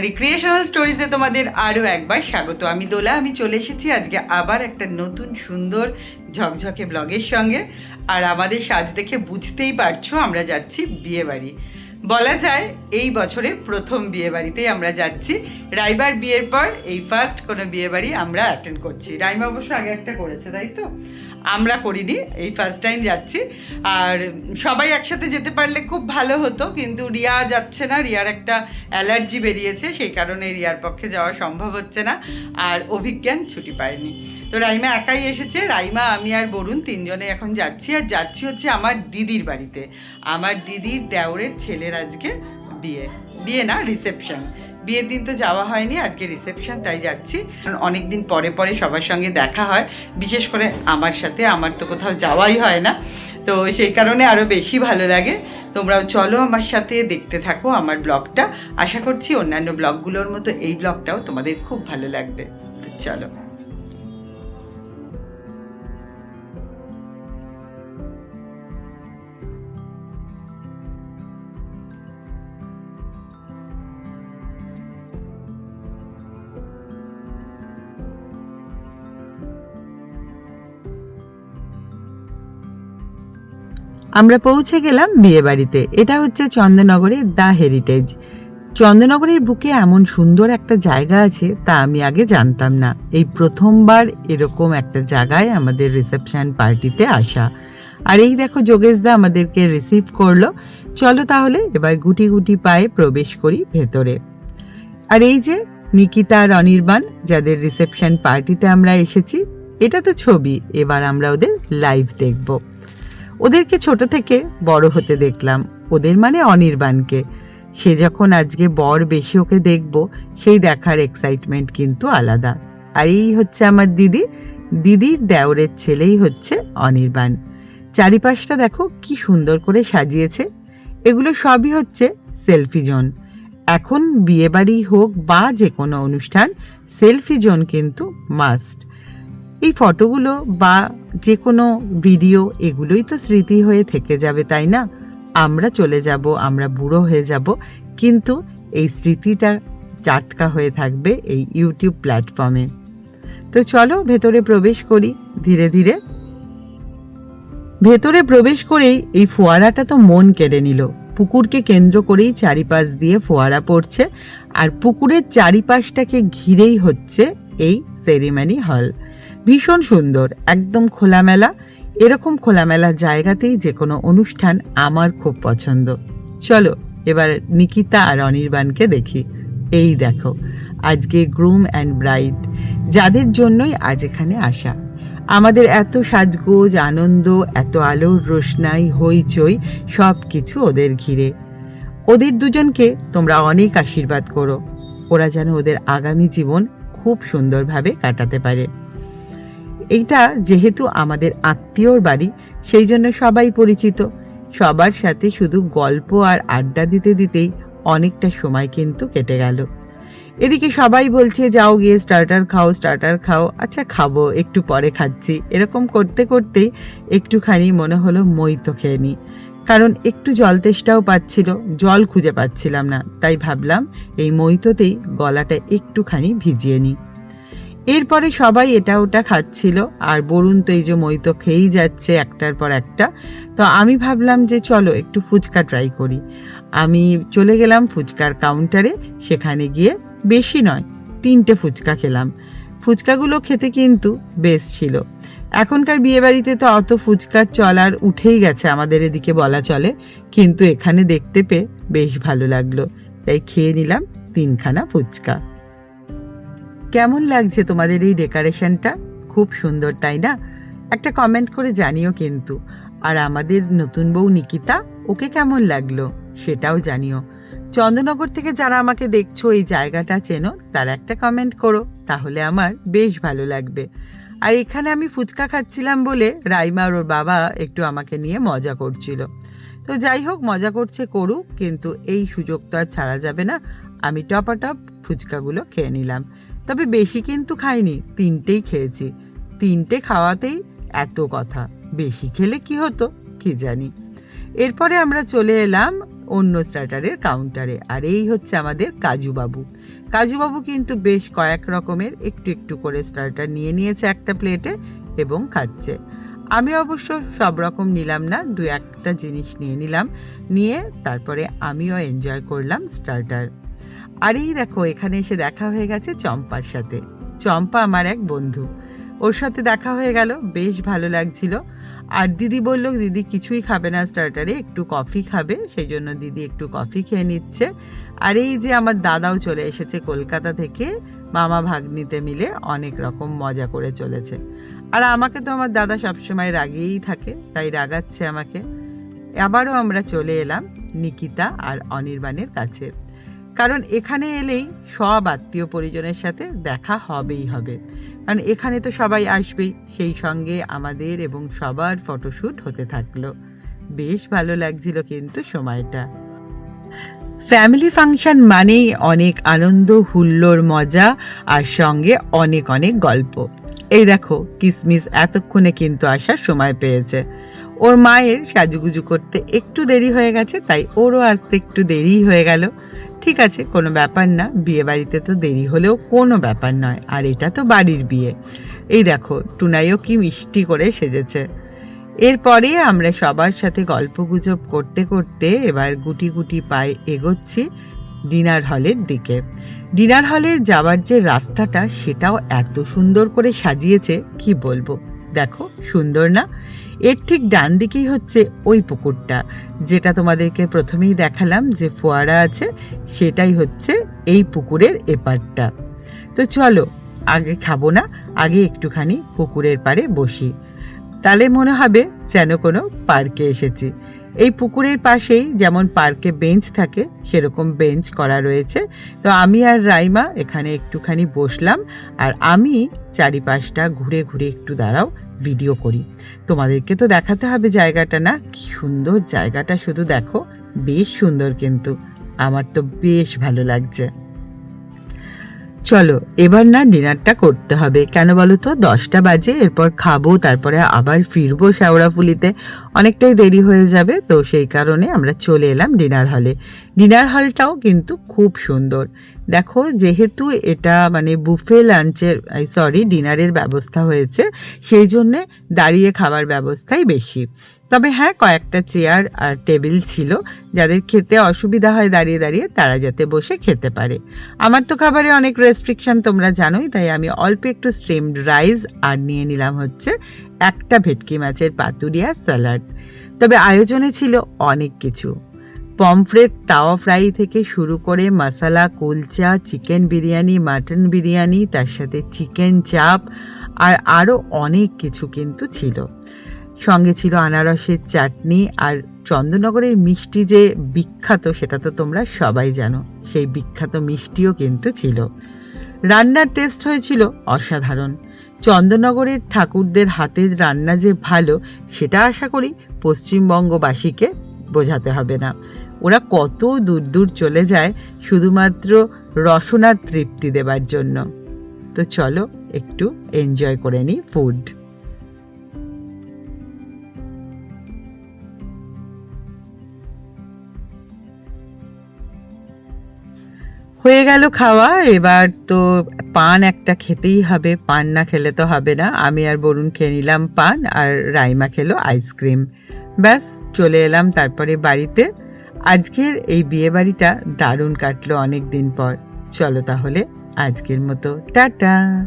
Recreational স্টোরিজে তোমাদের আরও একবার স্বাগত। আমি দোলা, আমি চলে এসেছি আজকে আবার একটা নতুন সুন্দর ঝকঝকে ব্লগের সঙ্গে। আর আমাদের সাজ দেখে বুঝতেই পারছ, আমরা যাচ্ছি বিয়ে বাড়ি বলা যায় এই বছরে প্রথম বিয়ে বাড়িতেই আমরা যাচ্ছি। রাইবার বিয়ের পর এই ফার্স্ট কোনো বিয়ে বাড়ি আমরা অ্যাটেন্ড করছি। রাইমা অবশ্য আগে একটা করেছে, তাই তো? আমরা করিনি, এই ফার্স্ট টাইম যাচ্ছি। আর সবাই একসাথে যেতে পারলে খুব ভালো হতো, কিন্তু রিয়া যাচ্ছে না। রিয়ার একটা অ্যালার্জি বেরিয়েছে, সেই কারণে রিয়ার পক্ষে যাওয়া সম্ভব হচ্ছে না। আর অভিজ্ঞান ছুটি পায়নি। তো রাইমা একাই এসেছে। রাইমা, আমি আর বরুণ তিনজনে এখন যাচ্ছি। আর যাচ্ছি হচ্ছে আমার দিদির বাড়িতে। আমার দিদির দেওরের ছেলের আজকে বিয়ে। বিয়ে না রিসেপশন বিয়ের দিন তো যাওয়া হয়নি, আজকে রিসেপশন তাই যাচ্ছি। অনেক দিন পরে পরে সবার সঙ্গে দেখা হয়। বিশেষ করে আমার সাথে, আমার তো কোথাও যাওয়াই হয় না। তো সেই কারণে আরও বেশি ভালো লাগে। তোমরাও চলো আমার সাথে, দেখতে থাকো আমার ব্লগটা। আশা করছি অন্যান্য ব্লগগুলোর মতো এই ব্লগটাও তোমাদের খুব ভালো লাগবে। চলো। আমরা পৌঁছে গেলাম বিয়ে বাড়িতে এটা হচ্ছে চন্দননগরের দ্য হেরিটেজ। চন্দননগরের বুকে এমন সুন্দর একটা জায়গা আছে, তা আমি আগে জানতাম না। এই প্রথমবার এরকম একটা জায়গায় আমাদের রিসেপশন পার্টিতে আসা। আর এই দেখো, যোগেশদা আমাদেরকে রিসিভ করল। চলো তাহলে এবার গুটি গুটি পায়ে প্রবেশ করি ভেতরে। আর এই যে নিকিতা আর অনির্বাণ যাদের রিসেপশন পার্টিতে আমরা এসেছি, এটা তো ছবি। এবার আমরা ওদের লাইভ দেখব। ওদেরকে ছোট থেকে বড় হতে দেখলাম। ওদের মানে অনির্বাণকে। সে যখন আজকে বর বেশি ওকে দেখব, সেই দেখার এক্সাইটমেন্ট কিন্তু আলাদা। আর এই হচ্ছে আমার দিদি। দিদির দেওরের ছেলেই হচ্ছে অনির্বাণ। চারিপাশটা দেখো কি সুন্দর করে সাজিয়েছে। এগুলো সবই হচ্ছে সেলফি জোন এখন বিয়েবাড়ি হোক বা যে কোনো অনুষ্ঠান সেলফি জোন কিন্তু মাস্ট এই ফটোগুলো বা যে কোনো ভিডিও এগুলোই তো স্মৃতি হয়ে থেকে যাবে, তাই না? আমরা চলে যাব, আমরা বুড়ো হয়ে যাব, কিন্তু এই স্মৃতিটা টাটকা হয়ে থাকবে এই ইউটিউব প্ল্যাটফর্মে। তো চলো ভেতরে প্রবেশ করি ধীরে ধীরে। ভেতরে প্রবেশ করেই এই ফোয়ারাটা তো মন কেড়ে নিল। পুকুরকে কেন্দ্র করেই চারিপাশ দিয়ে ফোয়ারা পড়ছে আর পুকুরের চারিপাশটাকে ঘিরেই হচ্ছে এই সেরিমনি হল। ভীষণ সুন্দর, একদম খোলামেলা। এরকম খোলামেলা জায়গাতেই যে কোনো অনুষ্ঠান আমার খুব পছন্দ। চলো, এবার নিকিতা আর অনির্বাণকে দেখি। এই দেখো, আজকে গ্রুম অ্যান্ড ব্রাইড যাদের জন্যই আজ এখানে আসা। আমাদের এত সাজগোজ, আনন্দ, এত আলোর রোশনাই, হইচই সব কিছু ওদের ঘিরে। ওদের দুজনকে তোমরা অনেক আশীর্বাদ করো। ওরা যেন ওদের আগামী জীবন খুব সুন্দরভাবে কাটাতে পারে। এইটা যেহেতু আমাদের আত্মীয়র বাড়ি, সেই জন্য সবাই পরিচিত। সবার সাথে শুধু গল্প আর আড্ডা দিতে দিতেই অনেকটা সময় কিন্তু কেটে গেল। এদিকে সবাই বলছে, যাও গিয়ে স্টার্টার খাও স্টার্টার খাও। আচ্ছা খাব, একটু পরে খাচ্ছি। এরকম করতে করতেই একটুখানি মনে হলো মই তো খেয়ে নিই কারণ একটু জল তেষ্টাও পাচ্ছিল, জল খুঁজে পাচ্ছিলাম না। তাই ভাবলাম, এই মইতোতেই গলাটা একটুখানি ভিজিয়ে নিই এরপরে সবাই এটা ওটা খাচ্ছিল, আর বরুণ তো এই যে মই তো খেয়েই যাচ্ছে একটার পর একটা। তো আমি ভাবলাম যে চলো একটু ফুচকা ট্রাই করি। আমি চলে গেলাম ফুচকার কাউন্টারে সেখানে গিয়ে বেশি নয়, তিনটে ফুচকা খেলাম। ফুচকাগুলো খেতে কিন্তু বেশ ছিল। এখনকার বিয়েবাড়িতে তো অত ফুচকার চলার উঠেই গেছে আমাদের এদিকে বলা চলে, কিন্তু এখানে দেখতে পেয়ে বেশ ভালো লাগল। তাই খেয়ে নিলাম তিনখানা ফুচকা। কেমন লাগছে তোমাদের এই ডেকোরেশনটা? খুব সুন্দর, তাই না? একটা কমেন্ট করে জানিও কিন্তু। আর আমাদের নতুন বউ নিকিতা, ওকে কেমন লাগল সেটাও জানিও। চন্দ্রনগর থেকে যারা আমাকে দেখছ, এই জায়গাটা চেনো, তারা একটা কমেন্ট করো, তাহলে আমার বেশ ভালো লাগবে। আর এখানে আমি ফুচকা খাচ্ছিলাম বলে রাইমা ওর বাবা একটু আমাকে নিয়ে মজা করছিল। তো যাই হোক, মজা করছে করুক, কিন্তু এই সুযোগ তো আর ছাড়া যাবে না। আমি টপাটপ ফুচকাগুলো খেয়ে নিলাম। তবে বেশি কিন্তু খাইনি, তিনটেই খেয়েছি। তিনটে খাওয়াতেই এত কথা, বেশি খেলে কি হতো, কি জানি। এরপরে আমরা চলে এলাম অন্য স্টার্টারের কাউন্টারে আর এই হচ্ছে আমাদের কাজুবাবু। কাজুবাবু কিন্তু বেশ কয়েক রকমের একটু একটু করে স্টার্টার নিয়ে নিয়েছে একটা প্লেটে এবং খাচ্ছে। আমি অবশ্য সব রকম নিলাম না, দু একটা জিনিস নিয়ে নিলাম, নিয়ে তারপরে আমিও এনজয় করলাম স্টার্টার আর এই দেখো, এখানে এসে দেখা হয়ে গেছে চম্পার সাথে। চম্পা আমার এক বন্ধু। ওর সাথে দেখা হয়ে গেল, বেশ ভালো লাগছিল। আর দিদি বলল, দিদি কিছুই খাবে না, স্টার্টারে একটু কফি খাবে সেই জন্য দিদি একটু কফি খেয়ে নিচ্ছে। আর এই যে আমার দাদাও চলে এসেছে কলকাতা থেকে, মামা ভাগ্নিতে মিলে অনেক রকম মজা করে চলেছে। আর আমাকে তো আমার দাদা সবসময় রাগিয়েই থাকে, তাই রাগাচ্ছে আমাকে। আবারও আমরা চলে এলাম নিকিতা আর অনির্বাণের কাছে। কারণ এখানে এলেই সব আত্মীয় পরিজনের সাথে দেখা হবেই হবে। কারণ এখানে তো সবাই আসবেই, সেই সঙ্গে আমাদের এবং সবার ফটোশ্যুট হতে থাকল। বেশ ভালো লাগছিল কিন্তু সময়টা। ফ্যামিলি ফাংশন মানেই অনেক আনন্দ হুল্লোর মজা আর সঙ্গে অনেক অনেক গল্প। এই দেখো, কিসমিস এতক্ষণে কিন্তু আসার সময় পেয়েছে। ওর মায়ের সাজুগুজু করতে একটু দেরি হয়ে গেছে, তাই ওরও আসতে একটু দেরি হয়ে গেল। ঠিক আছে, কোনো ব্যাপার না। বিয়ে বাড়িতে তো দেরি হলেও কোনো ব্যাপার নয়, আর এটা তো বাড়ির বিয়ে। এই দেখো, টুনাইও কি মিষ্টি করে সেজেছে। এরপরে আমরা সবার সাথে গল্পগুজব করতে করতে এবার গুটি গুটি পায়ে এগোচ্ছি ডিনার হলের দিকে। ডিনার হলের যাওয়ার যে রাস্তাটা, সেটাও এত সুন্দর করে সাজিয়েছে, কি বলব? দেখো, সুন্দর না? এর ঠিক ডান দিকেই হচ্ছে ওই পুকুরটা, যেটা তোমাদেরকে প্রথমেই দেখালাম যে ফোয়ারা আছে, সেটাই হচ্ছে এই পুকুরের এপারটা। তো চলো, আগে খাব না, আগে একটুখানি পুকুরের পাড়ে বসি। তাহলে মনে হবে যেন কোনো পার্কে এসেছি। এই পুকুরের পাশেই যেমন পার্কে বেঞ্চ থাকে, সেরকম বেঞ্চ করা রয়েছে। তো আমি আর রাইমা এখানে একটুখানি বসলাম আর আমি চারিপাশটা ঘুরে ঘুরে একটু দাঁড়াও, ভিডিও করি। তোমাদেরকে তো দেখাতে হবে জায়গাটা না? কি সুন্দর জায়গাটা, শুধু দেখো। বেশ সুন্দর কিন্তু। আমার তো বেশ ভালো লাগছে। চলো, এবার না ডিনারটা করতে হবে। কেন বলো তো? দশটা বাজে, এরপর খাব, তারপরে আবার ফিরবো শ্যাওড়াফুলিতে অনেকটাই দেরি হয়ে যাবে, তো সেই কারণে আমরা চলে এলাম ডিনার হলে। ডিনার হলটাও কিন্তু খুব সুন্দর। দেখো, যেহেতু এটা মানে বুফে লাঞ্চের সরি ডিনারের ব্যবস্থা হয়েছে, সেই জন্যে দাঁড়িয়ে খাবার ব্যবস্থাই বেশি। তবে হ্যাঁ কয়েকটা চেয়ার আর টেবিল ছিল, যাদের খেতে অসুবিধা হয় দাঁড়িয়ে দাঁড়িয়ে, তারা যাতে বসে খেতে পারে। আমার তো খাবারে অনেক রেস্ট্রিকশন তোমরা জানোই, তাই আমি অল্প একটু স্ট্রিমড রাইস আর নিয়ে নিলাম হচ্ছে একটা ভেটকি মাছের পাতুরিয়া স্যালাড তবে আয়োজনে ছিল অনেক কিছু। পমফ্রেট, তাওয়া ফ্রাই থেকে শুরু করে মশালা, কুলচা, চিকেন বিরিয়ানি, মাটন বিরিয়ানি, তার সাথে চিকেন চাপ আর আরও অনেক কিছু কিন্তু ছিল। সঙ্গে ছিল আনারসের চাটনি আর চন্দননগরের মিষ্টি যে বিখ্যাত, সেটা তো তোমরা সবাই জানো, সেই বিখ্যাত মিষ্টিও কিন্তু ছিল। রান্নার টেস্ট হয়েছিল অসাধারণ। চন্দননগরের ঠাকুরদের হাতের রান্না যে ভালো, সেটা আশা করি পশ্চিমবঙ্গবাসীকে বোঝাতে হবে না। ওরা কত দূর দূর চলে যায় শুধুমাত্র রসনার তৃপ্তি দেবার জন্য। তো চলো একটু এনজয় করে নিই ফুড হয়ে গেল খাওয়া, এবার তো পান একটা খেতেই হবে, পান না খেলে তো হবে না। আমি আর বরুণ খেয়ে নিলাম পান আর রাইমা খেলো আইসক্রিম ব্যাস, চলে এলাম তারপরে বাড়িতে। আজকের এই বিয়ে বাড়িটা দারুণ কাটলো অনেক দিন পর। চলো তাহলে আজকের মতো টাটা!